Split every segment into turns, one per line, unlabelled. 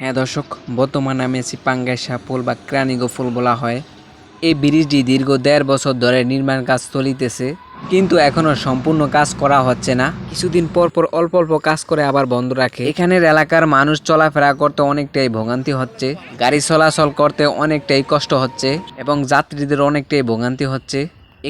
হ্যাঁ দর্শক, বর্তমানে আমি আছি পাঙ্গাসা ফুল বা ক্রানিগো ফুল বলা হয়। এই ব্রিজটি দীর্ঘ দেড় বছর ধরে নির্মাণ কাজ চলিতেছে, কিন্তু এখনও সম্পূর্ণ কাজ করা হচ্ছে না। কিছুদিন পর পর অল্প অল্প কাজ করে আবার বন্ধ রাখে। এখানের এলাকার মানুষ চলাফেরা করতে অনেকটাই ভোগান্তি হচ্ছে, গাড়ি চলাচল করতে অনেকটাই কষ্ট হচ্ছে, এবং যাত্রীদের অনেকটাই ভোগান্তি হচ্ছে।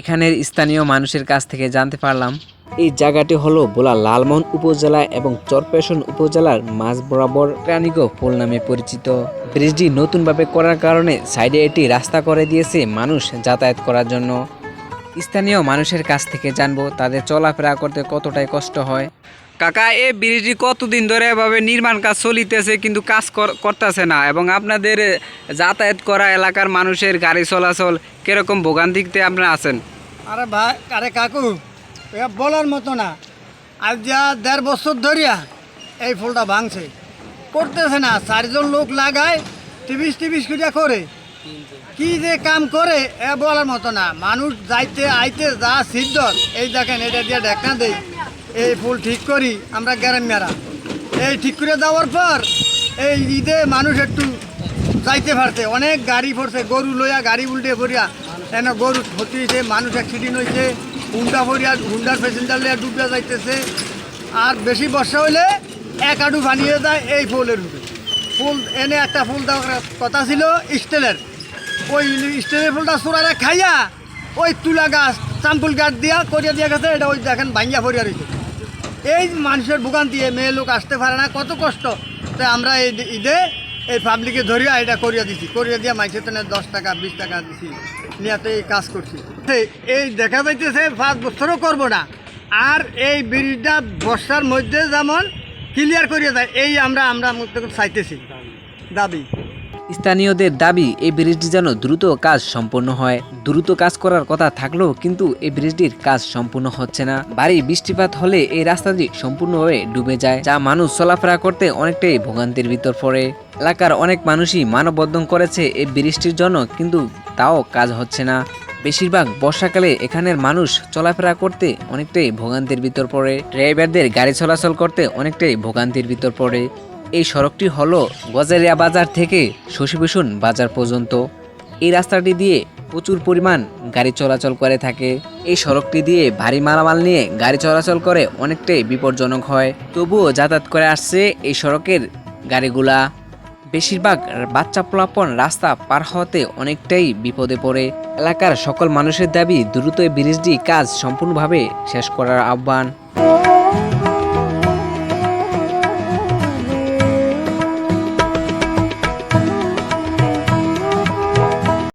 এখানের স্থানীয় মানুষের কাছ থেকে জানতে পারলাম এই জায়গাটি হলো বোলা লালমোহন উপজেলা এবং চরপেশন উপজেলার মাঝ বরাবর প্রাণীগ পোল নামে পরিচিত। ব্রিজটি নতুনভাবে করার কারণে সাইডে এটি রাস্তা করে দিয়েছে মানুষ যাতায়াত করার জন্য। স্থানীয় মানুষের কাছ থেকে জানব তাদের চলাফেরা করতে কতটাই কষ্ট হয়।
কাকা এই ব্রিজটি কতদিন ধরে এভাবে নির্মাণ কাজ চলিতেছে কিন্তু কাজ কর- করতেছে না এবং আপনাদের যাতায়াত করা এলাকার মানুষের গাড়ি চলাচল কীরকম ভোগান্তিতে আপনারা আছেন?
আরে ভাই আরে কাকু বলার মতো না। আজ যা দেড় বছর ধরিয়া এই ফুলটা ভাঙছে। করতেছে না, চারজন লোক লাগায় টিভিস টিভিস করিয়া করে। কি যে কাম করে, এ বলার মতো না। মানুষ যাইতে আইতে যা সিদ্ধ এই দেখেন, এটা দিয়ে ঢেকা দেই। এই ফুল ঠিক করি, আমরা গ্যারামিয়ারা এই ঠিক করে দেওয়ার পর, এই ঈদে মানুষ একটু যাইতে পারছে। অনেক গাড়ি পড়ছে, গরু লইয়া গাড়ি উল্টে ভরিয়া এনে গরু ক্ষতি হয়েছে মানুষ অ্যাক্সিডেন্ট হয়েছে হুন্ডা ভরিয়া হুন্ডার প্যাসেঞ্জার লইয়া ডুবিয়া যাইতেছে। আর বেশি বর্ষা হইলে এক আডু বানিয়ে যায় এই ফুলের উপরে। ফুল এনে একটা ফুল দেওয়ার কথা ছিল স্টিলের। ওই স্টিলের ফুলটা চোরারে খাইয়া ওই তুলা গাছ, চাম্পুল গাছ দিয়া করিয়া দিয়া গেছে, এটা ওই দেখেন ভাঙ্গিয়া ভরিয়া রয়েছে এই মানুষের ভোগান দিয়ে মেয়ে লোক আসতে পারে না, কত কষ্ট। তো আমরা এই ঈদে এই পাবলিকে ধরিয়া এটা করিয়া দিছি। করিয়া দিয়া মাইছে তো দশ টাকা, বিশ টাকা দিছি। নিয়াতে এই কাজ করছি। এই- দেখা যাইতেছে পাঁচ বছরও করব না। আর এই ব্রিজটা বর্ষার মধ্যে যেমন ক্লিয়ার করিয়া যায় এই আমরা আমরা চাইতেছি। দাবি।
স্থানীয়দের দাবি, এই ব্রিজটি যেন দ্রুত কাজ সম্পন্ন হয়। দ্রুত কাজ করার কথা থাকলেও কিন্তু এই ব্রিজটির কাজ সম্পূর্ণ হচ্ছে না। ভারী বৃষ্টিপাত হলে এই রাস্তাটি সম্পূর্ণভাবে ডুবে যায়, যা মানুষ চলাফেরা করতে অনেকটাই ভোগান্তির ভিতর পড়ে। এলাকার অনেক মানুষই মানববন্ধন করেছে এই ব্রিজটির জন্য, কিন্তু তাও কাজ হচ্ছে না। বেশিরভাগ বর্ষাকালে এখানের মানুষ চলাফেরা করতে অনেকটাই ভোগান্তির ভিতর পড়ে। ড্রাইভারদের গাড়ি চলাচল করতে অনেকটাই ভোগান্তির ভিতর পড়ে। এই সড়কটি হল গজারিয়া বাজার থেকে শশীভূষণ বাজার পর্যন্ত। এই রাস্তাটি দিয়ে প্রচুর পরিমাণ গাড়ি চলাচল করে থাকে। এই সড়কটি দিয়ে ভারী মালামাল নিয়ে গাড়ি চলাচল করে অনেকটাই বিপজ্জনক হয়। তবুও যাতায়াত করে আসছে এই সড়কের গাড়িগুলা। বেশিরভাগ বাচ্চা পোলাপন রাস্তা পার হওয়াতে অনেকটাই বিপদে পড়ে। এলাকার সকল মানুষের দাবি, দ্রুত ব্রিজটি কাজ সম্পূর্ণভাবে শেষ করার আহ্বান।